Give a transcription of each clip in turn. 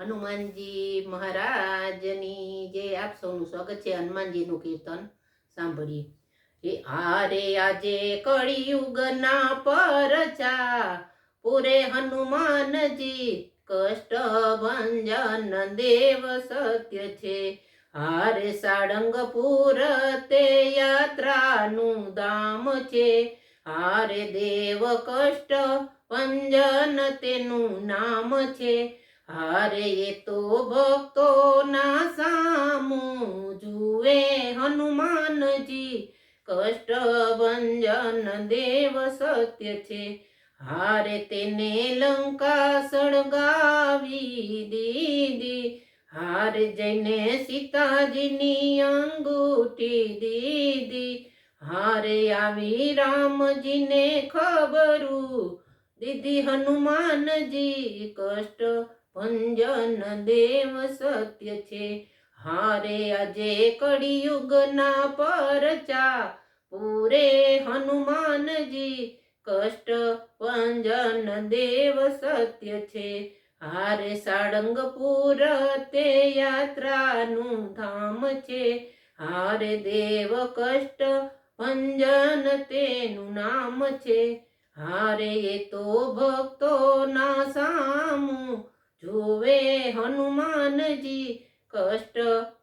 હનુમાનજી મહારાજની જે આપ સૌનું સ્વાગત છે, હનુમાનજીનું કીર્તન સાંભળીએ. એ હારે આજે કળિયુગના પરચા પૂરે હનુમાનજી, કષ્ટ ભંજન દેવ સત્ય છે. હારે સાળંગપુર તે યાત્રાનું ધામ છે. હારે દેવ કષ્ટ ભંજન તેનું નામ છે. હારે તો ભક્તો ના સામું જુએ હનુમાનજી. કષ્ટ ભંજન દેવ સત્ય છે. હારે તેને લંકા સળગાવી દીધી. હારે જઈને સીતાજીની અંગૂઠી દીધી. હારે આવી રામજીને ખબરું દીદી હનુમાનજી. કષ્ટ ભંજન દેવ સત્ય છે. હારે આજે કળિયુગના પરચા, પૂરે હનુમાનજી, કષ્ટ ભંજન દેવ સત્ય છે. હારે સાળંગપુર તે યાત્રાનું ધામ છે. હારે દેવ કષ્ટ ભંજન તેનું નામ છે. હારે એ તો ભક્તો ના સામું જોવે હનુમાનજી, કષ્ટ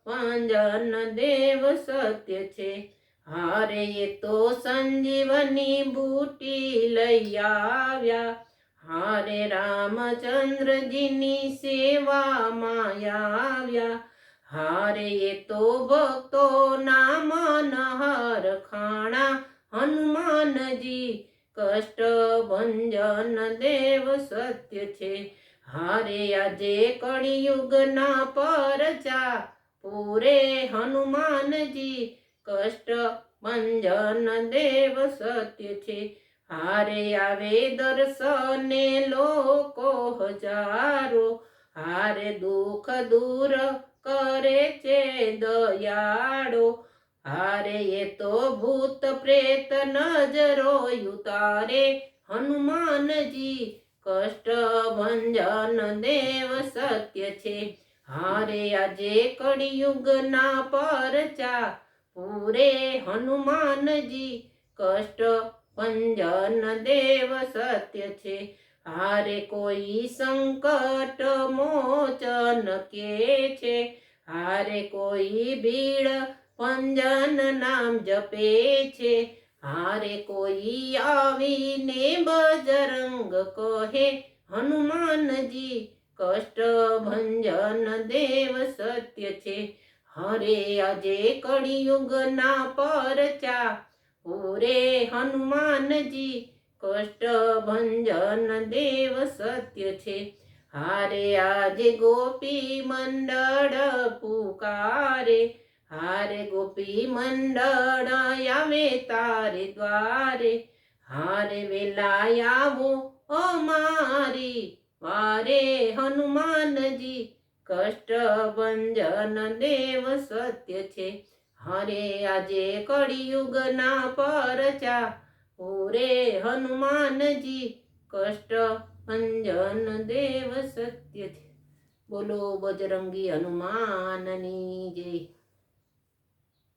વંજન દેવ સત્ય છે. હારે એ તો સંજીવની બૂટી લઈ આવ્યા. હારે રામચંદ્રજીની સેવામાં આવ્યા. હારે એ તો ભક્તો ના મન હર ખાણા. હનુમાનજી, કષ્ટ ભંજન દેવ સત્ય છે. હારે આજે કળિયુગના પરચા, પૂરે હનુમાનજી, કષ્ટ ભંજન દેવ સત્ય છે. હારે આવે દર્શને લોકો હજારો, હારે દુઃખ દૂર કરે છે દયાળો. હારે એ તો ભૂત પ્રેત નજરો, ઉતારે હનુમાનજી કષ્ટ ભંજન દેવ સત્ય છે. હારે આજે કળિયુગના પરચા, પૂરે હનુમાનજી કષ્ટ ભંજન દેવ સત્ય છે. હારે કોઈ સંકટ મોચન કે છે? હારે કોઈ ભીડ ભંજન નામ જપે છે. હારે કોઈ આવીને બજરંગ કહે, હનુમાનજી, કષ્ટ ભંજન દેવ સત્ય છે. હરે આજે કળિયુગના પરચા પૂરે હનુમાનજી, કષ્ટ ભંજન દેવ સત્ય છે. હારે આજે ગોપી મંડળ પુકારે હારે ગોપી મંડળ આવે તારે દ્વારે હારે વેલા આવો અમારી વારે હનુમાનજી કષ્ટ ભંજન દેવ સત્ય છે હરે આજે કળિયુગના પરચા પૂરે હનુમાનજી કષ્ટ ભંજન દેવ સત્ય છે બોલો બજરંગી હનુમાનની જય